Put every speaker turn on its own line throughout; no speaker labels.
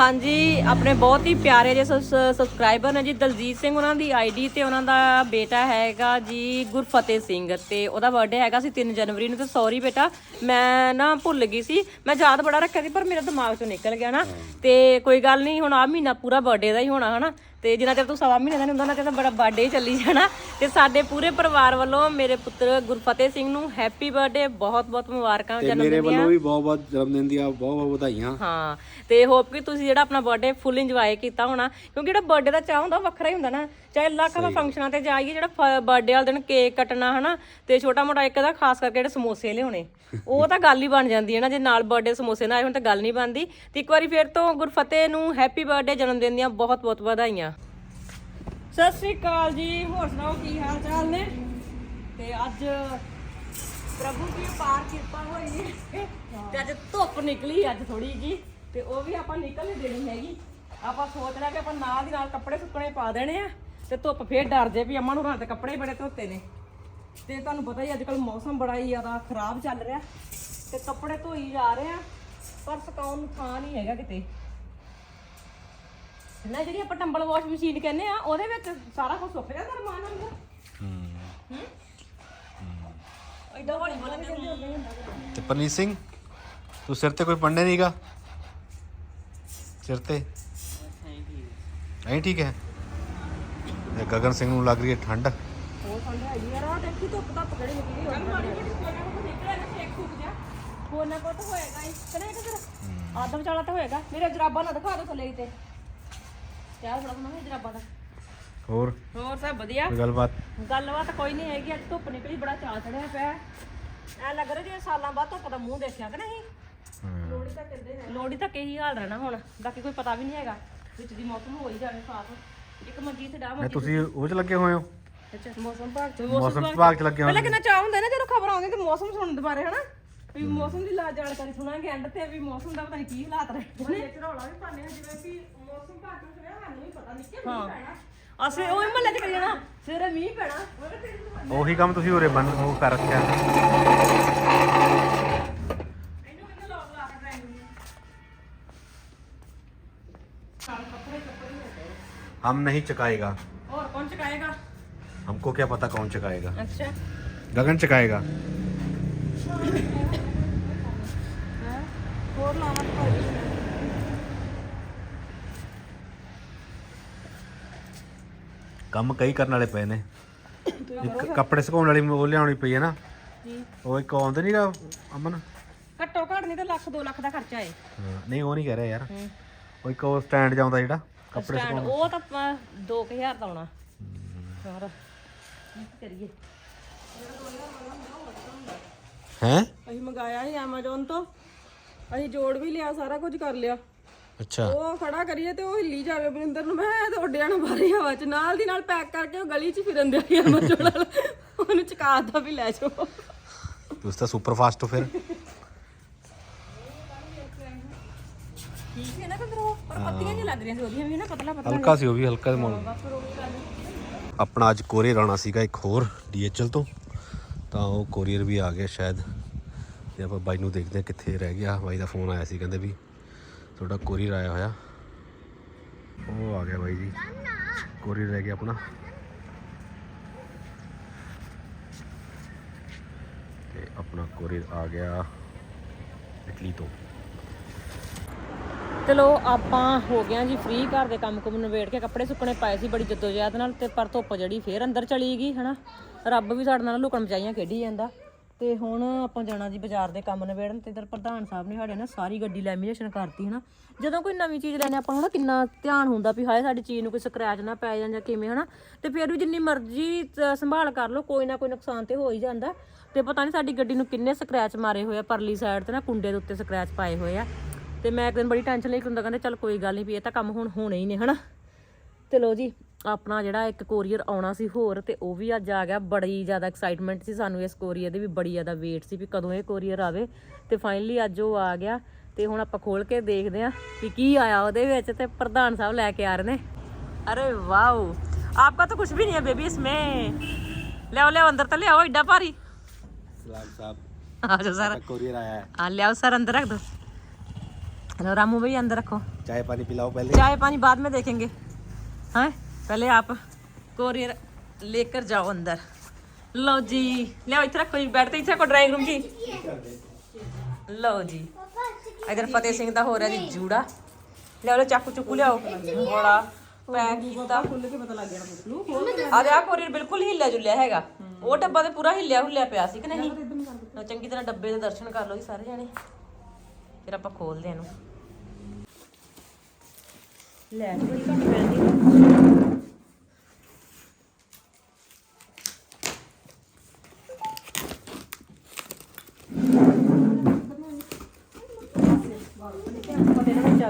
ਹਾਂਜੀ ਆਪਣੇ ਬਹੁਤ ਹੀ ਪਿਆਰੇ ਜਿਹੇ ਸਬਸਕ੍ਰਾਈਬਰ ਨੇ ਜੀ ਦਲਜੀਤ ਸਿੰਘ ਉਹਨਾਂ ਦੀ ਆਈਡੀ ਤੇ ਉਹਨਾਂ ਦਾ ਬੇਟਾ ਹੈਗਾ ਜੀ ਗੁਰਫਤਿਹ ਸਿੰਘ ਤੇ ਉਹਦਾ ਬਰਥਡੇ ਹੈਗਾ ਸੀ 3 ਜਨਵਰੀ ਨੂੰ ਤੇ ਸੌਰੀ ਬੇਟਾ ਮੈਂ ਨਾ ਭੁੱਲ ਗਈ ਸੀ ਮੈਂ ਯਾਦ ਬੜਾ ਰੱਖਿਆ ਸੀ ਪਰ ਮੇਰੇ ਦਿਮਾਗ ਚੋਂ ਨਿਕਲ ਗਿਆ ਨਾ ਤੇ ਕੋਈ ਗੱਲ ਨਹੀਂ ਹੁਣ ਆ ਮਹੀਨਾ ਪੂਰਾ ਬਰਥਡੇ ਦਾ ਹੀ ਹੋਣਾ ਹਨਾ? ਤੇ ਜਿੰਨਾ ਚਿਰ ਤੂੰ ਸਵਾ ਮਹੀਨੇ ਦਾ ਨਹੀਂ ਹੁੰਦਾ ਨਾ ਚਿਰ ਤਾਂ ਬੜਾ ਬਰਥਡੇ ਚੱਲੀ ਜਾਣਾ। ਤੇ ਸਾਡੇ ਪੂਰੇ ਪਰਿਵਾਰ ਵੱਲੋਂ ਮੇਰੇ ਪੁੱਤਰ ਗੁਰਫਤਿਹ ਸਿੰਘ ਨੂੰ ਹੈਪੀ ਬਰਥਡੇ ਬਹੁਤ ਬਹੁਤ ਮੁਬਾਰਕਾਂ ਜਨਮ
ਮੇਰੇ
ਦਿਨ ਦੀਆਂ।
ਵੱਲੋਂ ਵੀ ਬਹੁਤ ਬਹੁਤ ਜਨਮ ਦਿਨ ਦੀਆਂ ਬਹੁਤ ਬਹੁਤ ਵਧਾਈਆਂ।
ਹਾਂ ਤੇ ਹੋਪ ਕਿ ਤੁਸੀਂ ਜਿਹੜਾ ਆਪਣਾ ਬਰਥਡੇ ਫੁੱਲ ਇੰਜੋਏ ਕੀਤਾ ਹੋਣਾ ਕਿਉਂਕਿ ਜਿਹੜਾ ਬਰਥਡੇ ਦਾ ਚਾਹ ਹੁੰਦਾ ਵੱਖਰਾ ਹੀ ਹੁੰਦਾ ਨਾ। ਚਾਹੇ ਲੱਖ ਆਪਾਂ ਫੰਕਸ਼ਨਾਂ ਤੇ ਜਾਈਏ ਜਿਹੜਾ ਬਰਥਡੇ ਵਾਲੇ ਦਿਨ ਕੇਕ ਕੱਟਣਾ ਹਨਾ ਤੇ ਛੋਟਾ ਮੋਟਾ ਇੱਕ ਦਾ ਖਾਸ ਕਰਕੇ ਜਿਹੜੇ ਸਮੋਸੇ ਲਿਆਉਣੇ ਉਹ ਤਾਂ ਗੱਲ ਹੀ ਬਣ ਜਾਂਦੀ ਹੈ ਨਾ। ਜੇ ਨਾਲ ਬਰਥਡੇ ਸਮੋਸੇ ਨਾ ਆਏ ਹੋਣ ਤਾਂ ਗੱਲ ਨਹੀਂ ਬਣਦੀ। ਤੇ ਇੱਕ ਵਾਰੀ ਫੇਰ ਤੋਂ ਗੁਰਫਤਿਹ ਨੂੰ ਹੈਪੀ ਬਰਥਡੇ ਜਨਮ ਦਿਨ ਦੀਆਂ ਬਹੁਤ ਬਹੁਤ ਵਧਾਈਆਂ। ਸਤਿ ਸ੍ਰੀ ਅਕਾਲ ਜੀ, ਹੋਰ ਸੁਣਾਓ ਕੀ ਹਾਲ ਚਾਲ ਨੇ? ਤੇ ਅੱਜ ਪ੍ਰਭੂ ਦੀ ਪਾਰ ਕਿਰਪਾ ਹੋਈ ਹੈ। ਤੇ ਅੱਜ ਧੁੱਪ ਨਿਕਲੀ ਅੱਜ ਥੋੜੀ ਜੀ ਤੇ ਉਹ ਵੀ ਆਪਾਂ ਨਿਕਲ ਨਹੀਂ ਦੇਣੀ ਹੈਗੀ। ਆਪਾਂ ਸੋਚ ਲਿਆ ਕਿ ਆਪਾਂ ਨਾਲ ਦੀ ਨਾਲ ਕੱਪੜੇ ਸੁੱਕਣੇ ਪਾ ਦੇਣੇ ਆ, ਤੇ ਧੁੱਪ ਫੇਰ ਡਰ ਜੇ ਵੀ ਅਮਨ ਹੋਰਾਂ ਦੇ ਕੱਪੜੇ ਬੜੇ ਧੋਤੇ ਨੇ। ਤੇ ਤੁਹਾਨੂੰ ਪਤਾ ਹੀ ਅੱਜ ਕੱਲ ਮੌਸਮ ਬੜਾ ਹੀ ਜ਼ਿਆਦਾ ਖਰਾਬ ਚੱਲ ਰਿਹਾ। ਤੇ ਕੱਪੜੇ ਧੋਈ ਜਾ ਰਹੇ ਆ, ਪਰ ਸੁਕਾਉਣ ਨੂੰ ਥਾਂ ਨਹੀਂ ਹੈਗਾ ਕਿਤੇ। ਨਾ ਜਿਹੜੀ ਆਪਾਂ ਟੰਬਲ ਵਾਸ਼ ਮਸ਼ੀਨ ਕਹਿੰਦੇ ਆ ਉਹਦੇ ਵਿੱਚ ਸਾਰਾ ਕੁਝ ਸੁੱਕ ਜਾਂਦਾ ਰਮਾਨ ਨਾਲ ਹੂੰ। ਐਡਾ ਹੌਲੀ ਬੋਲਣ ਦੇ ਨਹੀਂ ਹੁੰਦਾ
ਤੇ ਪਰਨੀਤ ਸਿੰਘ ਤੂੰ ਸਿਰ ਤੇ ਕੋਈ ਪੰਡੇ ਨਹੀਂਗਾ ਸਿਰ ਤੇ? ਐਂ ਠੀਕ ਹੈ। ਤੇ ਗਗਨ ਸਿੰਘ ਨੂੰ ਲੱਗ ਰਹੀ ਹੈ ਠੰਡ।
ਉਹ ਸੰਡੇ ਆਈ ਯਾਰ ਆ ਦੇਖੀ ਧੁੱਪ ਧੱਪ ਕਿਹੜੀ ਨਿਕਲੀ ਹੋਈ ਮਾੜੀ ਮੋਟੀ ਕੋਨਾ ਕੋ ਨਿਕਲਿਆ ਨਾ ਛੇਕ ਫੁੱਕ ਜਾ ਕੋਨਾ ਕੋ ਤਾਂ ਹੋਏਗਾ ਹੀ। ਕਨੇ ਕਿਧਰ ਆਦਮ ਵਿਚਾਲਾ ਤਾਂ ਹੋਏਗਾ। ਮੇਰੇ ਜਰਾਬਾਂ ਨਾ ਦਿਖਾ ਦੋ ਥੱਲੇ ਤੇ। ਕਿਆ ਬੜਾ ਬਣਾ ਜਰਾਬਾਂ ਦਾ।
ਹੋਰ?
ਹੋਰ ਸਭ ਵਧੀਆ?
ਕੋਈ ਗੱਲਬਾਤ?
ਗੱਲਬਾਤ ਕੋਈ ਨਹੀਂ ਹੈਗੀ ਅੱਜ ਧੁੱਪ ਨਿਕਲੀ ਬੜਾ ਚਾਅ ਚੜਿਆ ਪਿਆ। ਐ ਲੱਗ ਰਿਹਾ ਜਿਵੇਂ ਸਾਲਾਂ ਬਾਅਦ ਧੁੱਪ ਦਾ ਮੂੰਹ ਦੇਖਿਆ ਕਿ ਨਹੀਂ? ਲੋੜੀ ਤਾਂ ਕਹਿੰਦੇ ਨੇ। ਲੋੜੀ ਤਾਂ ਕਹੀ ਹਾਲ ਰਹਿਣਾ ਹੁਣ ਬਾਕੀ ਕੋਈ ਪਤਾ ਵੀ ਨਹੀਂ ਹੈਗਾ ਵਿੱਚ ਦੀ ਮੌਸਮ ਹੋ ਹੀ ਜਾਵੇ ਸਾਫ਼। ਇੱਕ ਮੰਜੀ ਤੇ ਡਾਹ
ਮੈਂ ਤੁਸੀਂ ਉਹ ਚ ਲੱਗੇ ਹੋਏ ਹੋ?
ਅੱਛਾ ਮੌਸਮ ਵਿਭਾਗ ਚ।
ਮੌਸਮ ਵਿਭਾਗ ਚ ਲੱਗੇ ਹੋਏ
ਪਹਿਲਾਂ ਕਿੰਨਾ ਚਾਹ ਹੁੰਦਾ ਨਾ ਜਦੋਂ ਖਬਰ ਆਉਂਦੀ ਤੇ ਮੌਸਮ ਸੁਣਨ ਦੇ ਬਾਰੇ ਹਨਾ? ਵੀ ਮੌਸਮ ਦੀ ਲਾ ਜਾਣਕਾਰੀ ਸੁਣਾਂਗੇ ਐਂਡ ਤੇ ਵੀ ਮੌਸਮ ਦਾ ਪਤਾ ਨਹੀਂ ਕੀ ਹਾਲਾਤ ਰਹੇ ਨੇ ਝੜੋਲਾ ਵੀ ਪਾਣੇ ਜਿਵੇਂ ਕਿ ਮੌਸਮ ਭਾਗ ਨੂੰ ਸੁਣਿਆ ਸਾਨੂੰ ਵੀ ਪਤਾ ਨਹੀਂ ਕਿ ਮੀਂਹ ਪੈਣਾ ਅਸੀਂ ਉਹ ਮਹੱਲੇ ਚ ਕਰੀ ਜਾਣਾ ਸਵੇਰੇ ਮੀਂਹ ਪੈਣਾ ਉਹ ਤਾਂ ਤੇਰੀ ਨੂੰ
ਉਹੀ ਕੰਮ ਤੁਸੀਂ ਉਰੇ ਬੰਨ ਉਹ ਕਰ ਰੱਖਿਆ
ਇਹਨੂੰ ਕਿੰਨਾ ਲੋਕ ਲਾ ਕੇ ਡਰਾਈਵਿੰਗ ਨੂੰ ਸਾਲ ਕੱਪੜੇ ਕੱਪੜੇ ਹੋ ਗਏ
हम नहीं चकाएगा
ਹੋਰ ਕੌਣ ਚਕਾਏਗਾ
हमको क्या पता कौन चकाएगा
ਅੱਛਾ
गगन चकाएगा
ਹੋਰ ਲਾਵਾਂ
ਕੰਮ ਕਈ ਕਰਨ ਵਾਲੇ ਪਏ ਨੇ। ਇੱਕ ਕੱਪੜੇ ਸੁਕਾਉਣ ਵਾਲੀ ਉਹ ਲਿਆਉਣੀ ਪਈ ਹੈ ਨਾ।
ਜੀ।
ਉਹ ਇੱਕ ਆਉਂਦੇ ਨਹੀਂਗਾ ਅਮਨ?
ਘੱਟੋ ਘੱਟ ਨਹੀਂ ਤਾਂ ਲੱਖ 2 ਲੱਖ ਦਾ ਖਰਚਾ ਹਾਂ,
ਨਹੀਂ ਉਹ ਨਹੀਂ ਕਹਿ ਰਿਹਾ ਯਾਰ। ਉਹ ਇੱਕ ਉਹ ਸਟੈਂਡ ਜਾਉਂਦਾ ਜਿਹੜਾ ਕੱਪੜੇ
ਸਟੈਂਡ ਉਹ ਤਾਂ 2000 ਦਾ ਆਉਣਾ। ਹੋਰ ਕੀ ਕਰੀਏ?
ਹੈ?
ਅਸੀਂ ਮੰਗਾਇਆ ਸੀ Amazon ਤੋਂ। ਅਸੀਂ ਜੋੜ ਵੀ ਲਿਆ ਸਾਰਾ ਕੁਝ ਕਰ ਲਿਆ।
ਅੱਛਾ।
ਉਹ ਖੜਾ ਕਰੀਏ ਤੇ ਉਹ ਹਿੱਲੀ ਜਾਵੇ ਬਰਿੰਦਰ ਨੂੰ। ਮੈਂ ਤੇ ਉੱਡਿਆ ਨਾ ਬਾਰੀ ਹਵਾ ਚ। ਨਾਲ ਦੀ ਨਾਲ ਪੈਕ ਕਰਕੇ ਉਹ ਗਲੀ ਚ ਫਿਰਨ ਦਿਆ Amazon ਨਾਲ ਉਹਨੂੰ ਚਕਾਤਾ ਵੀ ਲੈ ਜਾਓ।
ਤੁਸੀਂ ਤਾਂ ਸੁਪਰ ਫਾਸਟ ਹੋ ਫਿਰ।
ਠੀਕ ਹੈ ਨਾ ਕੰਦਰੋ ਪਰ ਪੱਤੀਆਂ ਨਹੀਂ ਲੱਗ ਰਹੀਆਂ ਸੀ ਉਹਦੀਆਂ ਵੀ ਨਾ ਪਤਲਾ ਪਤਲਾ
ਹਲਕਾ ਸੀ ਉਹ ਵੀ ਹਲਕਾ ਜਿਹਾ ਮੋਲ।
ਬਸ ਫਿਰ ਉਹ ਵੀ ਗੱਲ ਨਹੀਂ।
ਆਪਣਾ ਅੱਜ ਕੋਰੀਅਰ ਆਉਣਾ ਸੀਗਾ ਇੱਕ ਹੋਰ ਡੀਐਚਐਲ ਤੋਂ। ਤਾਂ ਉਹ ਕੋਰੀਅਰ ਵੀ ਆ ਗਿਆ ਸ਼ਾਇਦ ਤੇ ਆਪਾਂ ਬਾਈ ਨੂੰ ਦੇਖਦੇ ਹਾਂ ਕਿੱਥੇ ਰਹਿ ਗਿਆ। ਬਾਈ ਦਾ ਫੋਨ ਆਇਆ ਸੀ ਕਹਿੰਦੇ ਵੀ ਤੁਹਾਡਾ ਕੋਰੀਅਰ ਆਇਆ ਹੋਇਆ। ਉਹ ਆ ਗਿਆ ਬਾਈ ਜੀ। ਕੋਰੀਅਰ ਰਹਿ ਗਿਆ ਆਪਣਾ। ਤੇ ਆਪਣਾ ਕੋਰੀਅਰ ਆ ਗਿਆ ਇਟਲੀ ਤੋਂ।
ਚਲੋ ਆਪਾਂ ਹੋ ਗਿਆ ਜੀ ਫ੍ਰੀ ਘਰ ਦੇ ਕੰਮ ਕੁਮ ਨਿਬੇੜ ਕੇ ਕੱਪੜੇ ਸੁੱਕਣੇ ਪਾਏ ਸੀ ਬੜੀ ਜਦੋਜਹਿਦ ਨਾਲ ਤੇ ਪਰ ਧੁੱਪ ਜਿਹੜੀ ਫੇਰ ਅੰਦਰ ਚਲੀ ਗਈ, ਹਨਾ? ਰੱਬ ਵੀ ਸਾਡੇ ਨਾਲ ਲੁਕਣ ਮਚਾਈਆਂ ਖੇਡੀ ਜਾਂਦਾ। ਤੇ ਹੁਣ ਆਪਾਂ ਜਾਣਾ ਜੀ ਬਾਜ਼ਾਰ ਦੇ ਕੰਮ ਨਿਬੇੜਨ ਤੇ ਇਧਰ ਪ੍ਰਧਾਨ ਸਾਹਿਬ ਨੇ ਸਾਡੇ ਨਾਲ ਸਾਰੀ ਗੱਡੀ ਲੈਮੀਨੇਸ਼ਨ ਕਰਤੀ, ਹਨਾ? ਜਦੋਂ ਕੋਈ ਨਵੀਂ ਚੀਜ਼ ਲੈਣੇ ਆਪਾਂ ਨੂੰ ਨਾ ਕਿੰਨਾ ਧਿਆਨ ਹੁੰਦਾ ਵੀ ਹਾਏ ਸਾਡੀ ਚੀਜ਼ ਨੂੰ ਕੋਈ ਸਕ੍ਰੈਚ ਨਾ ਪੈ ਜਾਂ ਜਾਂ ਕਿਵੇਂ, ਹਨਾ? ਤੇ ਫਿਰ ਵੀ ਜਿੰਨੀ ਮਰਜ਼ੀ ਸੰਭਾਲ ਕਰ ਲਓ, ਕੋਈ ਨਾ ਕੋਈ ਨੁਕਸਾਨ ਤੇ ਹੋ ਹੀ ਜਾਂਦਾ। ਤੇ ਪਤਾ ਨਹੀਂ ਸਾਡੀ ਗੱਡੀ ਨੂੰ ਕਿੰਨੇ ਸਕ੍ਰੈਚ ਮਾਰੇ ਹੋਏ ਆ, ਪਰਲੀ ਸਾਈਡ ਤੇ ਨਾ ਕੁੰਡੇ ਦੇ ਉੱਤੇ ਸਕ੍ਰੈਚ ਪਾਏ ਹੋਏ ਆ। ਤੇ ਮੈਂ ਇੱਕ ਦਿਨ ਬੜੀ ਟੈਨਸ਼ਨ ਲਈ ਹੁੰਦਾ ਕਹਿੰਦੇ ਚੱਲ ਕੋਈ ਗੱਲ ਨਹੀਂ ਵੀ ਇਹ ਤਾਂ ਕੰਮ ਹੁਣ ਹੋਣੇ ਹੀ ਨੇ ਹਨਾ? ਤੇ ਲੋ ਜੀ ਆਪਣਾ ਜਿਹੜਾ ਇੱਕ ਕੋਰੀਅਰ ਆਉਣਾ ਸੀ ਹੋਰ ਤੇ ਉਹ ਵੀ ਅੱਜ ਆ ਗਿਆ। ਬੜੀ ਜ਼ਿਆਦਾ ਐਕਸਾਈਟਮੈਂਟ ਸੀ ਸਾਨੂੰ ਇਸ ਕੋਰੀਅਰ ਦੀ ਵੀ ਬੜੀ ਜ਼ਿਆਦਾ ਵੇਟ ਸੀ ਵੀ ਕਦੋਂ ਇਹ ਕੋਰੀਅਰ ਆਵੇ। ਤੇ ਫਾਈਨਲੀ ਅੱਜ ਉਹ ਆ ਗਿਆ ਤੇ ਹੁਣ ਆਪਾਂ ਖੋਲ ਕੇ ਦੇਖਦੇ ਆਂ ਕਿ ਕੀ ਆਇਆ ਉਹਦੇ ਵਿੱਚ ਤੇ ਪ੍ਰਧਾਨ ਸਾਹਿਬ ਲੈ ਕੇ ਆ ਰਹੇ ਨੇ। ਅਰੇ ਵਾਓ ਆਪਕਾ ਤਾਂ ਕੁਝ ਵੀ ਨਹੀਂ ਹੈ ਬੇਬੀ ਇਸਮੇ। ਲਿਆਓ ਲਿਆਓ ਅੰਦਰ ਤਾਂ ਲਿਆਓ ਏਡਾ ਭਾਰੀ।
ਸਲਾਮ
ਸਰ।
ਕੋਰੀਅਰ ਆਇਆ ਹੈ।
ਆ ਲਿਆਓ ਸਰ ਅੰਦਰ ਰੱਖ ਦੋ। हेलो रामू भाई अंदर रखो
चाय पानी पिलाओ पहले
चाय पानी बाद में देखेंगे हैं पहले आप कोरियर लेकर जाओ अंदर लो जी ले इधर रखो जी बैठते इधर रखो ड्राइंग रूम जी लो जी इधर फतेह सिंह ਦਾ ਹੋ ਰਿਹਾ ਜੀ ਜੂੜਾ ਲਿਆਓ ਲਓ ਚਾਕੂ ਚੁੱਕੂ ਲਿਆਓ ਬੜਾ ਪੈਕ ਕੀਤਾ ਖੁੱਲ ਕੇ ਪਤਾ ਲੱਗ ਗਿਆ ਆ ਰਿਹਾ ਕੋਰੀਅਰ ਬਿਲਕੁਲ ਹਿੱਲਿਆ ਜੁਲਿਆ ਹੈਗਾ ਉਹ ਡੱਬਾ ਤੇ ਪੂਰਾ ਹਿੱਲਿਆ ਹੁੱਲਿਆ ਪਿਆ ਸੀ ਕਿ ਨਹੀਂ ਲਓ ਚੰਗੀ ਤਰ੍ਹਾਂ ਡੱਬੇ ਦੇ ਦਰਸ਼ਨ ਕਰ ਲਓ ਜੀ ਸਾਰੇ ਜਣੇ ਫਿਰ ਆਪਾਂ ਖੋਲਦੇ ਇਹਨੂੰ ਲੈ ਥੋੜੀ ਘੱਟ ਪੈਂਦੀ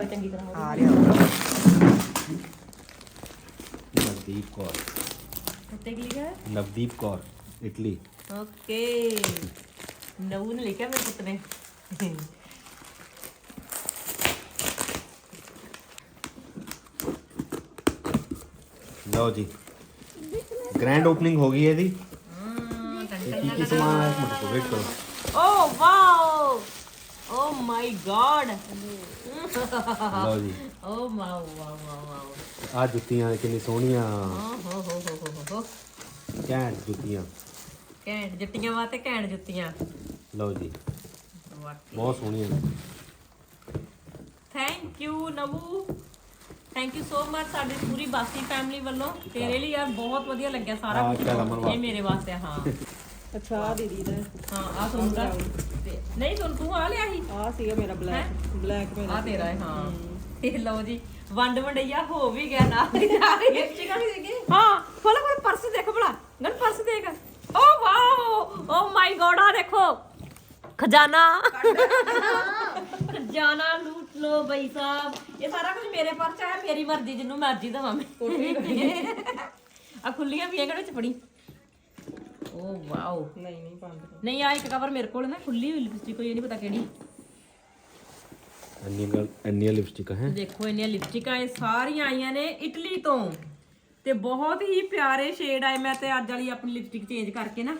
ਚੰਗੀ ਤਰ੍ਹਾਂ ਆ ਰਿਹਾ
ਨਵਦੀਪ ਕੌਰ
ਉੱਤੇ ਕੀ ਲਿਖਿਆ
ਨਵਦੀਪ ਕੌਰ ਇਟਲੀ
ਓਕੇ ਨਵੂ ਨੇ ਲਿਖਿਆ ਮੇਰੇ ਪੁੱਤ ਨੇ
ਲਓ ਜੀ। ਗ੍ਰੈਂਡ ਓਪਨਿੰਗ ਹੋ ਗਈ ਹੈ ਇਹਦੀ। ਇਹ ਕੀ ਕੀ ਸਮਾਨ ਹੈ ਇੱਕ ਮਿੰਟ ਵੇਟ ਕਰੋ।
ਓ ਵਾਓ! ਓ ਮਾਈ ਗॉड
ਲਓ ਜੀ।
Oh wow wow wow wow.
ਆ ਜੁੱਤੀਆਂ ਕਿੰਨੀ ਸੋਹਣੀਆਂ।
ਓ ਹੋ ਹੋ ਹੋ ਹੋ ਹੋ
ਘੈਂਟ ਜੁੱਤੀਆਂ।
ਘੈਂਟ ਜੁੱਤੀਆਂ ਵਾਤੇ ਘੈਂਟ ਜੁੱਤੀਆਂ।
ਲਓ ਜੀ। ਬਹੁਤ ਸੋਹਣੀਆਂ
thank you Navu. Thank you so much ਸਾਡੀ ਪੂਰੀ ਬਾਸੀ ਫੈਮਿਲੀ ਵੱਲੋਂ ਤੇਰੇ ਲਈ ਯਾਰ ਬਹੁਤ ਵਧੀਆ ਲੱਗਿਆ ਸਾਰਾ
ਹਾਂ,
ਕੁਝ
ਚੱਲ ਅਮਨ
ਇਹ ਮੇਰੇ ਵਾਸਤੇ ਹਾਂ।
ਅੱਛਾ ਦੀਦੀ ਦਾ।
ਹਾਂ ਆ ਤੁਹਾਨੂੰ ਦਾ ਤੇ- ਨਹੀਂ ਤੁਹਾਨੂੰ ਤੂੰ ਆ ਲਿਆ ਸੀ?
ਆ ਸੀਗਾ ਮੇਰਾ ਬਲੈਕ ਬਲੈਕ ਮੇਰਾ
ਆ ਤੇਰਾ ਹੈ ਹਾਂ। ਇਹ ਲਓ ਜੀ ਵੰਡ ਵੰਡਈਆ ਹੋ ਵੀ ਗਿਆ ਨਾ ਲਿਪਸਟਿਕਾਂ ਵੀ ਸੀਗੀ ਹਾਂ ਫੋਲੋ ਫੋਲੋ ਪਰਸ ਦੇਖ ਭਲਾ। ਗਨ ਪਰਸ ਦੇਖ। ਓ ਵਾਓ ਓ ਮਾਈ ਗੋਡ ਆ ਦੇਖੋ। ਖਜ਼ਾਨਾ। ਖਜ਼ਾਨਾ ਲੋ ਬਈ ਸਾਹਿਬ ਇਹ ਸਾਰਾ ਕੁਝ ਮੇਰੇ ਪਰਸ ਹੈ ਮੇਰੀ ਮਰਜ਼ੀ ਜਿੰਨੂੰ ਮਰਜ਼ੀ ਦਵਾਂ ਮੈਂ। ਆ ਖੁੱਲੀਆਂ ਵੀ ਇਹਦੇ ਵਿੱਚ ਪੜੀ ਓ ਵਾਓ।
ਨਹੀਂ ਨਹੀਂ ਬੰਦ
ਨਹੀਂ ਆ ਇੱਕ ਕਵਰ ਮੇਰੇ ਕੋਲ ਨਾ ਖੁੱਲੀ ਹੋਈ ਲਿਪਸਟਿਕ ਕੋਈ ਨਹੀਂ ਪਤਾ ਕਿਹੜੀ।
ਇੰਨੀਆਂ ਇੰਨੀਆਂ ਲਿਪਸਟਿਕਾਂ ਹੈ?
ਦੇਖੋ ਇੰਨੀਆਂ ਲਿਪਸਟਿਕਾਂ ਇਹ ਸਾਰੀਆਂ ਆਈਆਂ ਨੇ ਇਟਲੀ ਤੋਂ। ਤੇ ਬਹੁਤ ਹੀ ਪਿਆਰੇ ਸ਼ੇਡ ਆਏ ਮੈਂ ਤੇ ਅੱਜ ਵਾਲੀ ਆਪਣੀ ਲਿਪਸਟਿਕ ਚੇਂਜ ਕਰਕੇ ਨਾ।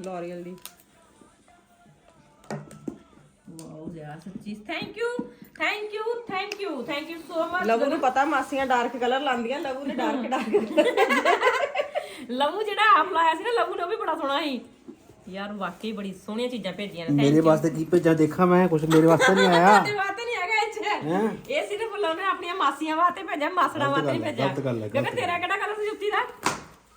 ਲੋਰੀਅਲ ਦੀ।
ਵਾਓ ਯਾਰ ਸੱਚੀ। Thank you thank you thank you thank you so much
Lavu ਨੂੰ ਪਤਾ ਮਾਸੀਆਂ ਡਾਰਕ ਕਲਰ ਲਾਉਂਦੀਆਂ ਲਵੂ ਨੇ ਡਾਰਕ ਡਾਰਕ
ਲਵੂ ਜਿਹੜਾ ਆਪ ਲਾਇਆ ਸੀ ਨਾ ਲਵੂ ਨੇ ਉਹ ਵੀ ਬੜਾ ਸੋਹਣਾ ਸੀ। ਯਾਰ ਵਾਕਈ ਬੜੀ ਸੋਹਣੀਆਂ ਚੀਜ਼ਾਂ ਭੇਜੀਆਂ ਨੇ
ਮੇਰੇ ਵਾਸਤੇ ਕੀ ਭੇਜਾਂ ਦੇਖਾਂ ਮੈਂ ਕੁਝ ਮੇਰੇ ਵਾਸਤੇ ਨਹੀਂ ਆਇਆ।
ਤੇ ਵਾਸਤੇ ਨਹੀਂ ਹੈਗਾ ਇਹ ਸਿਰਫ ਉਹਨੇ ਆਪਣੀਆਂ ਮਾਸੀਆਂ ਵਾਸਤੇ ਭੇਜਿਆ ਮਾਸੜਾ ਵਾਸਤੇ ਨਹੀਂ ਭੇਜਿਆ। ਕਿਉਂਕਿ ਤੇਰਾ ਕਿਹੜਾ ਕਲਰ ਸੀ ਜੁੱਤੀ ਦਾ?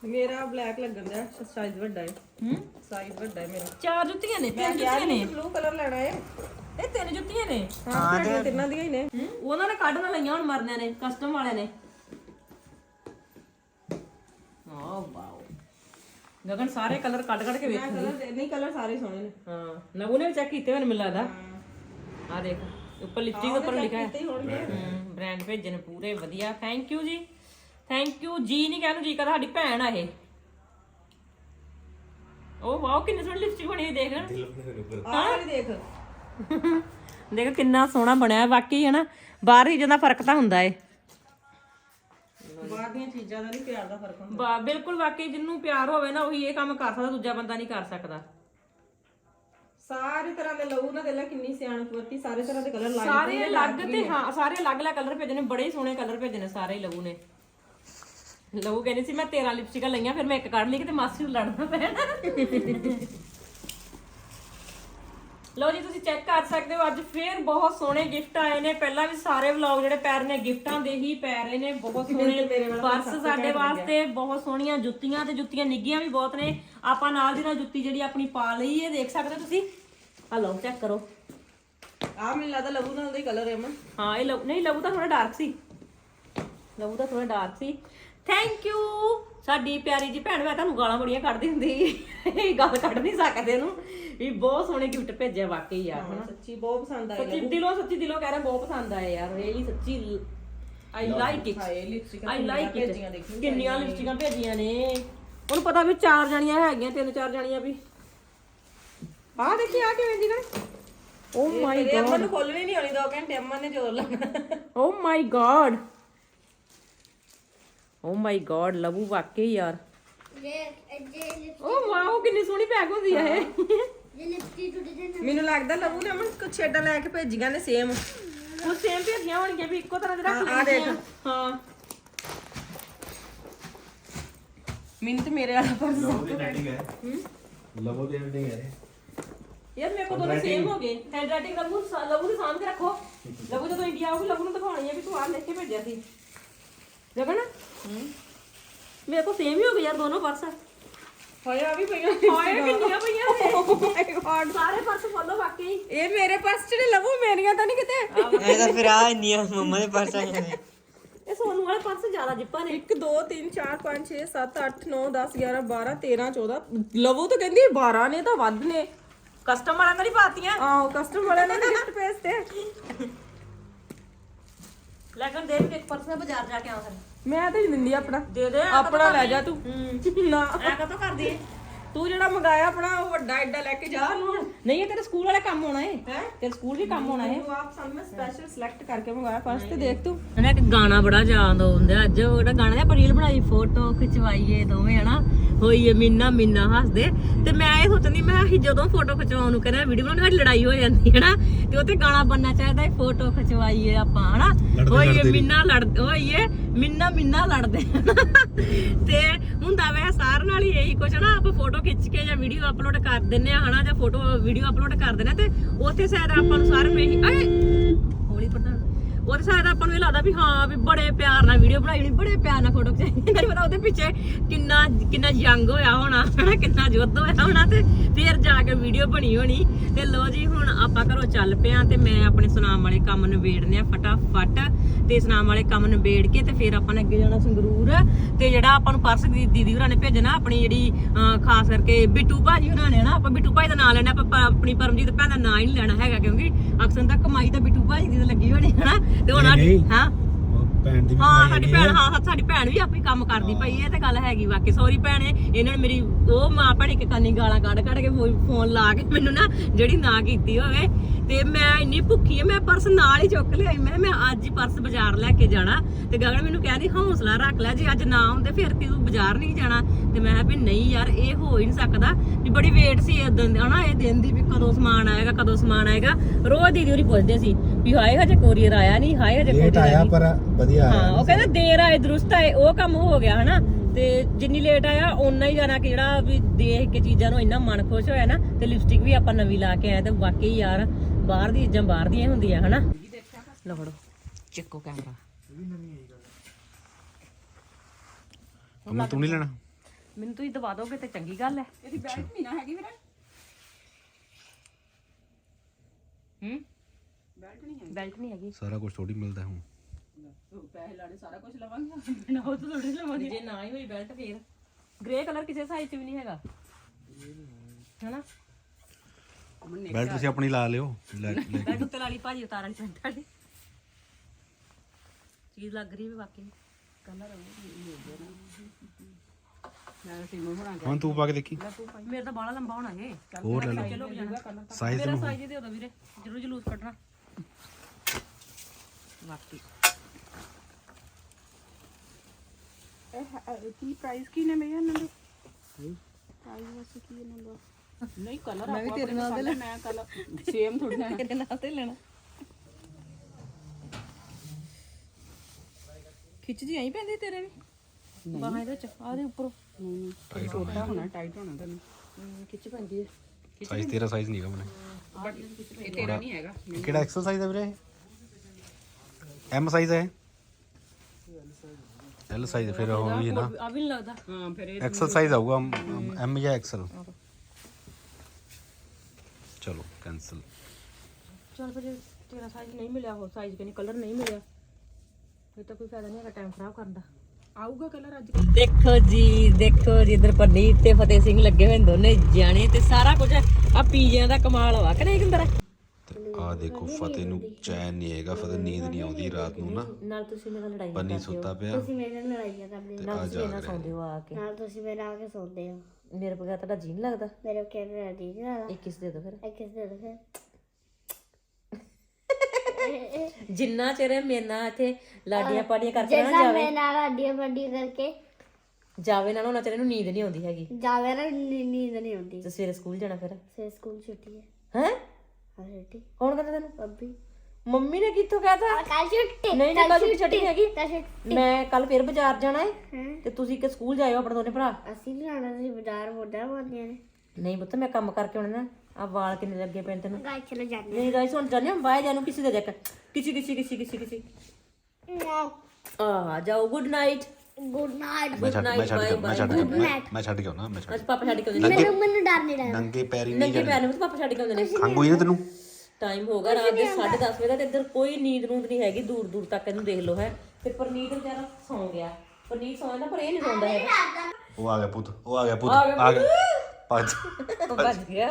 ਮੇਰਾ ਬਲੈਕ ਲੱਗਣ ਦਾ ਸਾਈਜ਼ ਵੱਡਾ ਹੈ
ਹੂੰ?
ਸਾਈਜ਼ ਵੱਡਾ ਹੈ ਮੇਰਾ।
ਚਾਰ ਜੁੱਤੀਆਂ ਨੇ ਤਿੰਨ ਜੁੱਤੀਆਂ ਨੇ
ਬਲੂ ਕਲਰ ਲੈਣਾ ਹੈ
ਇਹ ਤਿੰਨ ਜੁੱਤੀਆਂ ਨੇ।
ਹਾਂ ਤੇ ਤਿੰਨਾਂ ਦੀਆਂ ਹੀ ਨੇ।
ਹੂੰ, ਉਹਨਾਂ ਨੇ ਕੱਢ ਨਾ ਲਈਆਂ ਹੁਣ ਮਰਨਿਆਂ ਨੇ ਕਸਟਮ ਵਾਲਿਆਂ ਨੇ। ਓ ਵਾਓ। ਗਗਨ ਸਾਰੇ ਕਲਰ ਕੱਢ ਕੱਢ ਕੇ ਵੇਖ
ਕਲਰ ਨਹੀਂ ਕਲਰ ਸਾਰੇ ਸੋਹਣੇ ਨੇ।
ਹਾਂ ਨੇ ਵੀ ਚੈੱਕ ਕੀਤੇ ਹੋਏ ਨੇ ਮੈਨੂੰ ਲੱਗਦਾ। ਆ ਦੇਖ ਉੱਪਰ ਲਿਪਸਟਿਕ ਉੱਪਰ ਲਿਖਿਆ ਹੈ ਬ੍ਰਾਂਡ ਭੇਜੇ ਨੇ ਪੂਰੇ ਵਧੀਆ। ਥੈਂਕ ਯੂ ਜੀ। ਥੈਂਕ ਯੂ ਜੀ ਨਹੀਂ ਕਹਿਣ ਨੂੰ ਜੀ ਕਹਦਾ ਸਾਡੀ ਭੈਣ ਆ ਇਹ। ਓ ਵਾਓ ਕਿੰਨੀ ਸੋਹਣੀ ਲਿਪਸਟਿਕ ਬਣੀ ਹੋਈ ਦੇਖ।
ਆਹ ਦੇਖ।
ਦੇਖ ਕਿੰਨਾ ਸੋਹਣਾ ਬਣਿਆ ਵਾਕਈ ਹੈ ਨਾ ਬਾਹਰ ਹੀ ਦਾ ਫ਼ਰਕ ਤਾਂ ਹੁੰਦਾ ਏ।
ਬਾਹਰ ਦੀਆਂ ਚੀਜ਼ਾਂ ਦਾ ਨਹੀਂ ਪਿਆਰ ਦਾ ਫ਼ਰਕ ਹੁੰਦਾ।
ਬਾ- ਬਿਲਕੁਲ ਵਾਕਈ ਜਿੰਨੂੰ ਪਿਆਰ ਹੋਵੇ ਨਾ ਉਹੀ ਇਹ ਕੰਮ ਕਰ ਸਕਦਾ ਦੂਜਾ ਬੰਦਾ ਨਹੀਂ ਕਰ ਸਕਦਾ।
ਸਾਰੇ ਤਰ੍ਹਾਂ ਦੇ ਲਵੂ ਨਾ ਦੇਲਾ ਕਿੰਨੀ ਸਿਆਣਪ ਵਰਤੀ ਸਾਰੇ ਤਰ੍ਹਾਂ ਦੇ ਕਲਰ ਲਾਏ
ਸਾਰੇ ਅਲੱਗ ਤੇ ਹਾਂ ਸਾਰੇ ਅਲੱਗ-ਅਲੱਗ ਕਲਰ ਭੇਜੇ ਨੇ ਬੜੇ ਹੀ ਸੋਹਣੇ ਕਲਰ ਭੇਜੇ ਨੇ ਸਾਰੇ ਹੀ ਲਹੂ ਨੇ। ਲਹੂ ਕਹਿੰਦੀ ਸੀ ਮੈਂ 13 ਲਿਪਸਟਿਕਾਂ ਲਈਆਂ ਫਿਰ ਮੈਂ ਇੱਕ ਕੱਢ ਲਈ ਕਿਤੇ ਮਾਸੀ ਨੂੰ ਲੜਨਾ ਪੈਣਾ। ਲੋ ਜੀ ਤੁਸੀਂ ਚੈੱਕ ਕਰ ਸਕਦੇ ਹੋ ਅੱਜ ਫੇਰ ਬਹੁਤ ਸੋਹਣੇ ਗਿਫਟ ਆਏ ਨੇ। ਪਹਿਲਾਂ ਵੀ ਸਾਰੇ ਵਲੌਗ ਜਿਹੜੇ ਪੈ ਰਹੇ ਨੇ ਗਿਫਟਾਂ ਦੇ ਹੀ ਪੈ ਰਹੇ ਨੇ ਬਹੁਤ ਸੋਹਣੇ ਪਰਸ ਸਾਡੇ ਵਾਸਤੇ ਬਹੁਤ ਸੋਹਣੀਆਂ ਜੁੱਤੀਆਂ ਤੇ ਜੁੱਤੀਆਂ ਨਿੱਗੀਆਂ ਵੀ ਬਹੁਤ ਨੇ। ਆਪਾਂ ਨਾਲ ਦੀ ਨਾਲ ਜੁੱਤੀ ਜਿਹੜੀ ਆਪਣੀ ਪਾ ਲਈ ਹੈ ਦੇਖ ਸਕਦੇ ਹੋ ਤੁਸੀਂ। ਆ ਲਓ ਚੈੱਕ ਕਰੋ।
ਆਹ ਮੈਨੂੰ ਲੱਗਦਾ ਲਵੂ ਨਾਲ ਦਾ ਹੀ ਕਲਰ ਹੈ ਅਮਨ।
ਹਾਂ ਇਹ ਲਵ ਨਹੀਂ ਲਵੂ ਤਾਂ ਥੋੜਾ ਡਾਰਕ ਸੀ। ਲਵੂ ਤਾਂ ਥੋੜਾ ਡਾਰਕ ਸੀ। ਥੈਂਕ ਯੂ ਸਾਡੀ ਪਿਆਰੀ ਜੀ ਭੈਣ ਮੈਂ ਤੁਹਾਨੂੰ ਗਾਲਾਂ ਬੜੀਆਂ ਕੱਢਦੀ ਹੁੰਦੀ ਇਹ ਗੱਲ ਕੱਢ ਨਹੀਂ ਸਕਦੇ ਇਹਨੂੰ। ਵੀ ਬਹੁਤ ਸੋਹਣੇ ਗਿਫਟ ਭੇਜਿਆ ਵਾਕਈ ਯਾਰ ਹਨਾ।
ਸੱਚੀ ਬਹੁਤ ਪਸੰਦ ਆਈ
ਸੱਚੀ ਦਿਲੋਂ ਸੱਚੀ ਦਿਲੋਂ ਕਹਿ ਰਿਹਾ ਬਹੁਤ ਪਸੰਦ ਆਇਆ ਯਾਰ ਰੀਲੀ ਸੱਚੀ ਆਈ ਲਾਈਕ ਇਟ
ਹਾਏ ਲਿਪਸਟਿਕ
ਆਈ ਲਾਈਕ
ਭੇਜੀਆਂ
ਇਟ
ਦੇਖੀ
ਕਿੰਨੀਆਂ ਲਿਪਸਟਿਕਾਂ ਭੇਜੀਆਂ ਨੇ। ਉਹਨੂੰ ਪਤਾ ਵੀ ਚਾਰ ਜਣੀਆਂ ਹੈਗੀਆਂ ਤਿੰਨ ਚਾਰ ਜਣੀਆਂ ਵੀ। ਆਹ ਦੇਖੀ ਆ ਕਿਵੇਂ ਦੀ ਨਾ ਓ ਮਾਈ
ਇਹ ਅਮਨ ਨੂੰ ਖੋਲਣੀ ਨਹੀਂ ਆਉਣੀ 2 ਘੰਟੇ ਅਮਨ ਨੇ ਜ਼ੋਰ ਲਾਉਣਾ।
ਓ my god O my god ਲਵੂ ਵਾਕਈ ਯਾਰ। ਓ ਵਾਓ ਕਿੰਨੀ ਸੋਹਣੀ ਪੈਕ ਹੁੰਦੀ ਆ ਇਹ।
ਮੈਨੂੰ ਲੱਗਦਾ ਲਵੂ ਨੇ ਅਮਨ ਕੁਛ ਛੇਡਾਂ ਲੈ ਕੇ ਭੇਜੀਆਂ ਨੇ ਸੇਮ
ਉਹ ਸੇਮ ਭੇਜੀਆਂ ਹੋਣਗੀਆਂ ਵੀ ਇੱਕੋ ਤਰ੍ਹਾਂ ਦੇ ਰੱਖ
ਆ ਦੇਖ।
ਹਾਂ।
ਮੈਨੂੰ ਤੇ ਮੇਰੇ ਵਾਲਾ ਪਰਸ
ਲਵੋ ਦੀ ਹੈਂਡਿੰਗ ਹੈ। ਲਵੋ ਦੀ ਹੈਂਡਿੰਗ ਹੈ
ਯਾਰ ਮੇਰੇ ਕੋਲ ਦੋਨੇ ਸੇਮ ਹੋ ਗਏ। ਹੈਂਡ ਰਾਈਟਿੰਗ ਲਵੂ ਲਵੂ ਦੇ ਸਾਹਮਣੇ ਰੱਖੋ। ਲਵੂ ਜਦੋਂ ਇੰਡੀਆ ਆਊਗੀ ਲਵੂ ਨੂੰ ਦਿਖਾਉਣੀ ਹੈ ਵੀ ਤੂੰ ਆਹ ਲਿਖ ਕੇ ਭੇਜਿਆ ਸੀ। ਜਗਨ ਮੇਰੇ ਕੋਲ ਸੇਮ ਹੀ ਹੋ ਗਏ ਯਾਰ ਦੋਨੋਂ ਪਰਸ
ਹੋਇਆ ਵੀ ਪਈਆਂ
ਹਾਏ ਕਿੰਨੀਆਂ ਪਈਆਂ ਨੇ।
ਓ ਮਾਈ ਗॉड
ਸਾਰੇ ਪਰਸ ਫੋਲੋ ਵਾਕਈ
ਇਹ ਮੇਰੇ ਪਰਸ ਜਿਹੜੇ ਲਵੋ ਮੇਰੀਆਂ ਤਾਂ ਨਹੀਂ ਕਿਤੇ।
ਇਹ ਤਾਂ ਫਿਰ ਆ ਇੰਨੀਆਂ ਮੰਮਾ ਦੇ ਪਰਸ ਆਈਆਂ ਨੇ
ਇਹ ਸੋਨੂ ਵਾਲੇ ਪਰਸ ਜ਼ਿਆਦਾ ਜਿੱਪਾਂ ਨੇ।
1 2 3 4 5 6 7 8 9 10 11 12 13 14 ਲਵੋ ਤਾਂ ਕਹਿੰਦੀ 12 ਨੇ ਤਾਂ ਵੱਧ ਨੇ।
ਕਸਟਮ ਵਾਲਿਆਂ ਨੇ ਨਹੀਂ ਪਾਤੀਆਂ।
ਆਹੋ ਕਸਟਮ ਵਾਲਿਆਂ ਨੇ ਗਿਫਟ ਭੇਜਤੇ।
ਲੈਕਨ ਦੇ ਵੀ ਇੱਕ ਪਰਸ ਮੈਂ ਬਾਜ਼ਾਰ ਜਾ ਕੇ ਫਿਰ।
ਮੈਂ ਤਾਂ ਨਹੀਂ ਦਿੰਦੀ ਆਪਣਾ।
ਦੇ ਦੇ
ਆਪਣਾ ਲੈ ਜਾ ਤੂੰ। ਨਾ।
ਐ ਕਦੋਂ ਕਰਦੀ
ਤੂੰ ਜਿਹੜਾ ਮੰਗਾਇਆ ਆਪਣਾ ਉਹ ਵੱਡਾ ਐਡਾ ਲੈ ਕੇ ਜਾ ਉਹਨੂੰ
ਨਹੀਂ ਇਹ ਤੇਰੇ ਸਕੂਲ ਵਾਲੇ ਕੰਮ ਆਉਣਾ ਹੈ
ਹੈ?
ਤੇਰੇ ਸਕੂਲ ਵੀ ਕੰਮ ਆਉਣਾ ਹੈ
ਤੂੰ ਆਪ ਸਾਨੂੰ ਮੈਂ ਸਪੈਸ਼ਲ ਸਿਲੈਕਟ ਕਰਕੇ ਮੰਗਾਇਆ ਪਰਸ ਤੇ ਦੇਖ ਤੂੰ।
ਹਨਾ ਇੱਕ ਗਾਣਾ ਬੜਾ ਯਾਦ ਆਉਂਦਾ ਅੱਜ ਉਹਦਾ ਗਾਣਾ ਦਾ ਰੀਲ ਬਣਾਈ ਫੋਟੋ ਖਿਚਵਾਈਏ ਦੋਵੇਂ ਹਨਾ? ਹੋਈਏ ਮਿੰਨਾ ਮਿੰਨਾ ਹੱਸਦੇ। ਤੇ ਮੈਂ ਇਹ ਸੋਚਦੀ ਮੈਂ ਅਸੀਂ ਜਦੋਂ ਫੋਟੋ ਖਿਚਵਾਉਣ ਨੂੰ ਕਹਿੰਦੇ ਵੀਡੀਓ ਬਣਾਉਣ ਸਾਡੀ ਲੜਾਈ ਹੋ ਜਾਂਦੀ ਹਨਾ? ਤੇ ਉਹ ਤੇ ਗਾਣਾ ਬੰਨਣਾ ਚਾਹੀਦਾ ਹੈ ਫੋਟੋ ਖਿਚਵਾਈਏ ਆਪਾਂ ਹਨਾ?
ਲੜਦੇ
ਹੋਈਏ
ਲੜਦੇ
ਮਿੰਨਾ ਲੜ ਹੋਈਏ ਮਿੰਨਾ ਮਿੰਨਾ ਲੜਦੇ। ਤੇ ਹੁੰਦਾ ਵੈ ਸਾਰਿਆਂ ਨਾਲ ਹੀ ਇਹੀ ਕੁਛ ਨਾ ਆਪਾਂ ਫੋਟੋ ਖਿੱਚ ਕੇ ਜਾਂ ਵੀਡੀਓ ਅਪਲੋਡ ਕਰ ਦਿੰਨੇ ਆ, ਹਨਾ, ਜਾਂ ਫੋਟੋ ਵੀਡੀਓ ਅਪਲੋਡ ਕਰ ਦਿੰਨੇ ਤੇ ਉੱਥੇ ਸ਼ਾਇਦ ਆਪਾਂ ਨੂੰ ਸਾਰਿਆਂ ਨੂੰ ਇਹੀ ਆਏ! ਹੌਲੀ ਪ੍ਰਧਾਨ ਉਹਦੇ ਸ਼ਾਇਦ ਆਪਾਂ ਨੂੰ ਇਹ ਲੱਗਦਾ ਵੀ ਹਾਂ, ਵੀ ਬੜੇ ਪਿਆਰ ਨਾਲ ਵੀਡੀਓ ਬਣਾਈ ਹੋਣੀ, ਬੜੇ ਪਿਆਰ ਨਾਲ ਫੋਟੋ ਖਿਚਾਈ ਨਹੀਂ ਪਤਾ ਉਹਦੇ ਪਿੱਛੇ ਕਿੰਨਾ ਕਿੰਨਾ ਯੰਗ ਹੋਇਆ ਹੋਣਾ, ਹਨਾ, ਕਿੰਨਾ ਯੁੱਧ ਹੋਇਆ ਹੋਣਾ, ਤੇ ਫਿਰ ਜਾ ਕੇ ਵੀਡੀਓ ਬਣੀ ਹੋਣੀ। ਤੇ ਲੋ ਜੀ, ਹੁਣ ਆਪਾਂ ਘਰੋਂ ਚੱਲ ਪਿਆ, ਤੇ ਮੈਂ ਆਪਣੇ ਸੁਨਾਮ ਵਾਲੇ ਕੰਮ ਨਿਬੇੜਨੇ ਆ ਫਟਾਫਟ। ਤੇ ਸੁਨਾਮ ਵਾਲੇ ਕੰਮ ਨਿਬੇੜ ਕੇ ਤੇ ਫਿਰ ਆਪਾਂ ਨੇ ਅੱਗੇ ਜਾਣਾ ਸੰਗਰੂਰ ਤੇ ਜਿਹੜਾ ਆਪਾਂ ਨੂੰ ਪਰਸ ਦੀ- ਦੀਦੀ ਹੋਰਾਂ ਨੇ ਭੇਜਣਾ ਆਪਣੀ ਜਿਹੜੀ ਖਾਸ ਕਰਕੇ ਬਿੱਟੂ ਭਾਜੀ ਹੋਰਾਂ ਨੇ ਨਾ ਆਪਾਂ ਬਿੱਟੂ ਭਾਈ ਦਾ ਨਾਂ ਲੈਣਾ ਆਪਾਂ ਆਪਣੀ ਪਰਮਜੀਤ ਭੈਣ ਦਾ ਨਾਂ ਹੀ ਨਹੀਂ ਲੈਣਾ ਹੈਗਾ ਕਿਉਂਕਿ ਅਕਸਰ ਤਾਂ ਕਮਾਈ ਤਾਂ ਬਿੱਟੂ ਭਾਜੀ ਦੀ ਲੱਗੀ ਹੋਣੀ ਹਨਾ ਤੇ ਹੁਣ। ਹਾਂ
ਭੈਣ ਦੀ ਵੀ
ਹਾਂ ਸਾਡੀ ਭੈਣ
ਹੈ।
ਹਾਂ ਸਾਡੀ ਭੈਣ ਵੀ ਆਪਣੀ ਕੰਮ ਕਰਦੀ ਪਈ ਇਹ ਤੇ ਗੱਲ ਹੈਗੀ ਵਾਕਈ ਸੌਰੀ ਭੈਣੇ ਇਹਨਾਂ ਨੇ ਮੇਰੀ ਉਹ ਮਾਂ ਭੈਣੀ ਕਿ ਕੰਨੀ ਗਾਲਾਂ ਕੱਢ ਕੱਢ ਕੇ ਫੋਨ ਲਾ ਕੇ ਮੈਨੂੰ ਨਾ ਜਿਹੜੀ ਨਾ ਕੀਤੀ ਹੋਵੇ ਤੇ ਮੈਂ ਇੰਨੀ ਭੁੱਖੀ ਆ ਮੈਂ ਪਰਸ ਨਾਲ ਹੀ ਚੁੱਕ ਲਿਆਈ ਮੈਂ ਮੈਂ ਅੱਜ ਹੀ ਪਰਸ ਬਾਜ਼ਾਰ ਲੈ ਕੇ ਜਾਣਾ ਤੇ ਗਗਨ ਮੈਨੂੰ ਕਹਿੰਦੀ ਹੌਸਲਾ ਰੱਖ ਲੈ ਜੇ ਅੱਜ ਨਾ ਹੁੰਦੇ ਫਿਰ ਕਿ ਤੂੰ ਬਾਜ਼ਾਰ ਨਹੀਂ ਜਾਣਾ ਤੇ ਮੈਂ ਕਿਹਾ ਵੀ ਨਹੀਂ ਯਾਰ ਇਹ ਹੋ ਹੀ ਨਹੀਂ ਸਕਦਾ ਵੀ ਬੜੀ ਵੇਟ ਸੀ ਇਹ ਦਿਨ ਹਨਾ ਇਹ ਦਿਨ ਦੀ ਵੀ ਕਦੋਂ ਸਮਾਨ ਆਏਗਾ ਕਦੋਂ ਸਮਾਨ ਆਏਗਾ ਰੋਜ਼ ਦੀਦੀ ਹੋਰੀ ਪੁੱਛਦੇ ਸੀ ਵੀ ਹਾਏ ਹਜੇ ਕੋਰੀਅਰ ਆਇਆ ਨਹੀਂ ਹਾਏ ਹਜੇ
ਲੇਟ
ਕੋਰੀਅਰ
ਆਇਆ
ਨਹੀਂ
ਪਰ ਵਧੀਆ
ਹਾਂ
ਆਇਆ
ਉਹ ਕਹਿੰਦਾ ਦੇਰ ਆਏ ਦਰੁਸਤ ਆਏ ਉਹ ਕੰਮ ਹੋ ਗਿਆ ਹਨਾ। ਤੇ ਜਿੰਨੀ ਲੇਟ ਆਇਆ ਓਨਾ ਹੀ ਜਾਣਾ ਕਿ ਜਿਹੜਾ ਵੀ ਦੇਖ ਕੇ ਚੀਜ਼ਾਂ ਨੂੰ ਇੰਨਾ ਮਨ ਖੁਸ਼ ਹੋਇਆ ਨਾ ਤੇ ਲਿਪਸਟਿਕ ਵੀ ਆਪਾਂ ਨਵੀਂ ਲਾ ਕੇ ਆਏ ਤੇ ਵਾਕਈ ਯਾਰ ਬਾਹਰ ਦੀ ਚੀਜ਼ਾਂ ਬਾਹਰ ਦੀਆਂ ਹੀ ਹੁੰਦੀਆਂ ਹਨਾ। ਲਓ ਫੜੋ ਚੱਕੋ ਕੈਮਰਾ
ਅਮਨ ਤੂੰ ਨਹੀਂ ਲੈਣਾ?
ਮੈਨੂੰ ਤੁਸੀਂ ਦਵਾ ਦੋਗੇ ਤੇ ਚੰਗੀ ਗੱਲ ਹੈ।
ਇਹਦੀ ਬੈਲਟ ਨਹੀਂ ਨਾ ਹੈਗੀ ਵੀਰੇ।
ਹੂੰ?
ਬੈਲਟ ਨਹੀਂ ਹੈ
ਬੈਲਟ ਨਹੀਂ ਹੈਗੀ।
ਸਾਰਾ ਕੁਝ ਥੋੜੀ ਮਿਲਦਾ ਹੁਣ।
ਪੈਸੇ ਲਾਣੇ ਸਾਰਾ ਕੁਝ ਲਵਾਂਗੇ
ਨਾ ਉਹ ਤਾਂ ਥੋੜੀ ਲਵਾਂਗੇ। ਜੇ ਨਾ ਹੀ ਹੋਈ ਬੈਲਟ ਫੇਰ? ਗ੍ਰੇ ਕਲਰ ਕਿਸੇ ਸਾਈਜ਼ 'ਚ ਵੀ ਨਹੀਂ ਹੈਗਾ। ਹਨਾ?
ਬੈਲਟ ਤੁਸੀਂ ਆਪਣੀ ਲਾ ਲਿਓ ਲੈ ਲੈ।
ਬੈਡ ਉੱਤੇ ਵਾਲੀ ਭਾਜੀ ਉਤਾਰਨ ਚ ਤੁਹਾਡੇ ਚੀਜ਼ ਲੱਗ ਰਹੀ ਵੀ ਵਾਕਈ ਕਲਰ
ਮੈਂ ਸੀਮੋ ਹੋਣਾ
ਹੁਣ ਤੂੰ ਪਾ ਕੇ ਦੇਖੀ।
ਮੇਰਾ ਤਾਂ ਬਾਹਲਾ ਲੰਬਾ ਹੋਣਾ ਇਹ।
ਹੋਰ ਲੈ
ਚਲੋ
ਲਓ।
ਵੀ ਜਾਣਾ।
ਸਾਈਜ਼
ਮੇਰਾ ਸਾਈਜ਼ ਦੇ ਦਿਓ ਵੀਰੇ। ਜਰੂਰ ਜਲੂਸ ਕੱਢਣਾ। ਵਾਕਈ
ਇਹ ਕੀ ਪ੍ਰਾਈਸ ਕੀ ਨੇ ਭਈਆ ਇਹਨਾਂ ਦੇ? ਪ੍ਰਾਈਸ ਵਸੇ ਕੀ ਇਹਨਾਂ ਦਾ। ਨਹੀਂ ਕਲਰ ਮੈਂ ਵੀ ਤੇਰੇ ਨਾਲ ਦੇ ਮੈਂ ਕਲਰ ਸੇਮ ਥੋੜੀ ਲੈਣਾ।
ਕਿਤੇ ਨਾਲ ਤੇ ਲੈਣਾ। ਖਿੱਚ ਜੀ ਆਈ ਪੈਂਦੀ ਤੇਰੇ ਵੀ? ਬਾਹਾਂ ਇਹਦੇ ਚ ਆਹ ਦੇ ਉੱਪਰੋਂ।
ਨਹੀਂ ਨਹੀਂ। ਛੋਟਾ ਹੋਣਾ ਟਾਈਟ ਹੋਣਾ ਤੈਨੂੰ।
ਖਿੱਚ ਪੈਂਦੀ ਹੈ
ਸਾਈਜ਼ ਤੇਰਾ ਸਾਈਜ਼ ਨਹੀਂਗਾ ਮਨੇ
ਇਹ ਤੇਰਾ ਨਹੀਂ ਹੈਗਾ
ਇਹ ਕਿਹੜਾ ਐਕਸਲ ਸਾਈਜ਼ ਹੈ ਵੀਰੇ ਐਮ ਸਾਈਜ਼ ਹੈ? ਐਲ ਸਾਈਜ਼ ਫਿਰ ਉਹ ਵੀ ਹੈ ਨਾ।
ਆ ਵੀ ਨਹੀਂ ਲੱਗਦਾ।
ਹਾਂ ਫਿਰ ਇਹ
ਐਕਸਲ ਸਾਈਜ਼ ਆਊਗਾ ਐਮ ਜਾਂ ਐਕਸਲ ਚਲੋ ਕੈਨਸਲ
ਚਲ ਫਿਰ ਤੇਰਾ ਸਾਈਜ਼ ਨਹੀਂ ਮਿਲਿਆ ਹੋਰ ਸਾਈਜ਼ ਕਿ ਨਹੀਂ ਕਲਰ ਨਹੀਂ ਮਿਲਿਆ ਫਿਰ ਤਾਂ ਕੋਈ ਫਾਇਦਾ ਨਹੀਂ ਹੈਗਾ ਟਾਈਮ ਖਰਾਬ ਕਰਨ ਦਾ।
ਆਊਗਾ ਕਲਰ ਅੱਜ?
ਦੇਖੋ ਜੀ ਦੇਖੋ ਜੀ ਇਧਰ ਪਰਨੀਤ ਤੇ ਫਤਿਹ ਸਿੰਘ ਲੱਗੇ ਹੋਏ ਨੇ ਦੋਨੇ ਜਾਣੇ ਤੇ ਸਾਰਾ ਕੁਝ ਆ ਪੀਜ਼ਿਆਂ ਦਾ ਕਮਾਲ ਵਾ ਕਿ ਨਹੀਂ ਕਿੰਦਰ?
ਆ ਦੇਖੋ ਫਤਿਹ ਨੂੰ ਚੈਨ ਨਹੀਂ ਹੈਗਾ ਫਤਿਹ ਨੀਂਦ ਨਹੀਂ ਆਉਂਦੀ ਰਾਤ ਨੂੰ ਨਾ।
ਨਾਲ ਤੁਸੀਂ ਮੇਰੇ ਨਾਲ ਲੜਾਈ
ਬੰਨੀ ਸੁੱਤਾ ਪਿਆ।
ਤੁਸੀਂ ਮੇਰੇ ਨਾਲ ਲੜਾਈਆਂ ਕਰਦੇ ਹੋ।
ਤੇ ਆ ਜਾ
ਨਾ ਸੌਂਦੇ ਹੋ ਆ ਕੇ।
ਨਾਲ ਤੁਸੀਂ ਮੇਰੇ ਨਾਲ ਆ ਕੇ ਸੌਂਦੇ ਹੋ।
ਮੇਰੇ ਬਗੈਰ ਤੁਹਾਡਾ ਜੀ ਨਹੀਂ ਲੱਗਦਾ।
ਮੇਰੇ ਕਹਿੰਦੇ ਆ ਦੀ ਨਾ
ਇਹ ਕਿਸ ਦੇ ਦੋ ਫਿਰ।
ਇਹ ਕਿਸ ਦੇ ਦੋ ਫਿਰ।
ਜਿੰਨਾ ਚਿਰ ਮੇਰੇ ਨਾਲ ਇੱਥੇ ਲਾਡੀਆਂ ਪਾਡੀਆਂ ਕਰਕੇ ਨਾ
ਜਿੰਨਾ
ਜਾਵੇ।
ਮੇਰੇ ਨਾਲ ਅੱਡੀਆਂ ਵੱਡੀਆਂ ਕਰਕੇ।
ਜਾਵੇ ਨਾ ਉਹਨਾਂ ਚਿਰ ਇਹਨੂੰ ਨੀਂਦ ਨਹੀਂ ਆਉਂਦੀ ਹੈਗੀ।
ਜਾਵੇ ਨਾ ਨੀ- ਨੀਂਦ ਨਹੀਂ ਆਉਂਦੀ।
ਤੇ ਸਵੇਰੇ ਸਕੂਲ ਜਾਣਾ ਫਿਰ?
ਫਿਰ ਸਕੂਲ ਛੁੱਟੀ ਹੈ।
ਹੈ?
ਹਾਂ ਛੁੱਟੀ।
ਕੌਣ ਕਹਿੰਦਾ ਤੈਨੂੰ?
ਅੱਬੀ
ਮੰਮੀ ਨੇ ਕਿੱਥੋਂ ਕਹਿਤਾ?
ਕੱਲ ਛੁੱਟੀ।
ਨਹੀਂ ਨਹੀਂ ਕੱਲ ਛੁੱਟੀ ਹੈਗੀ।
ਕੱਲ ਛੁੱਟੀ।
ਮੈਂ ਕੱਲ ਫੇਰ ਬਾਜ਼ਾਰ ਜਾਣਾ ਹੈ
ਹਾਂ।
ਤੇ ਤੁਸੀਂ ਕਿ ਸਕੂਲ ਜਾਇਓ ਆਪਣੇ ਦੋਨੇ ਭਰਾ।
ਅਸੀਂ ਵੀ ਜਾਣਾ ਸੀ ਬਾਜ਼ਾਰ ਬੋਡਾ ਬੰਦਿਆਂ ਨੇ।
ਨਹੀਂ ਪੁੱਤ ਮੈਂ ਕੰਮ ਕਰਕੇ ਆਉਣਾ ਨਾ। ਆ ਵਾਲ ਕਿੰਨੇ ਲੱਗੇ ਨੇ ਤੈਨੂੰ?
ਗਾਇ ਚਲੋ ਜਾਂਦੇ
ਨਹੀਂ ਗਾਇਸ ਹੁਣ ਜਾਣੇ ਬਾਏ ਜਾਨੂੰ ਕਿਸੇ ਦੇ ਦੇਖ। ਕਿਸੇ ਕਿਸੇ ਕਿਸੇ ਕਿਸੇ ਕਿਸੇ। ਆ ਜਾਓ ਗੁੱਡ ਨਾਈਟ
ਗੁੱਡ ਨਾਈਟ
ਮੈਂ ਛੱਡ ਮੈਂ ਛੱਡ ਮੈਂ ਛੱਡ ਮੈਂ- ਮੈਂ ਛੱਡ ਕੇ ਆਉਣਾ ਮੈਂ ਛੱਡ
ਅੱਜ ਪਾਪਾ ਛੱਡ ਕੇ ਆਉਂਦੇ ਨੇ।
ਮੈਨੂੰ ਮੈਨੂੰ ਡਰ ਨਹੀਂ ਲੱਗਦਾ।
ਨੰਗੇ ਪੈਰੀ ਨਹੀਂ
ਨੰਗੇ ਪੈਰ ਨੂੰ ਪਾਪਾ ਛੱਡ ਕੇ ਆਉਂਦੇ ਨੇ।
ਖੰਗ ਹੋਈ ਨਾ ਤੈਨੂੰ?
ਟਾਈਮ ਹੋ ਗਿਆ ਰਾਤ ਦੇ 10:30 ਵਜੇ ਦਾ ਤੇ ਇੱਧਰ ਕੋਈ ਨੀਂਦ ਨੂੰਦ ਨਹੀਂ ਹੈਗੀ ਦੂਰ ਦੂਰ ਤੱਕ ਇਹਨੂੰ ਦੇਖ ਲਓ ਹੈ। ਤੇ ਪਰਨੀਤ ਵਿਚਾਰਾ ਸੌਂ ਗਿਆ। ਪਰਨੀਤ ਸੌਂ ਜਾਂਦਾ ਪਰ ਇਹ ਨਹੀਂ ਸੌਂਦਾ ਹੈਗਾ।
ਉਹ ਆ ਗਿਆ ਪੁੱਤ ਉਹ ਆ ਗਿਆ ਪੁੱਤ ਆ ਗਿਆ ਭੱਜ
ਉਹ ਭੱਜ ਗਿਆ।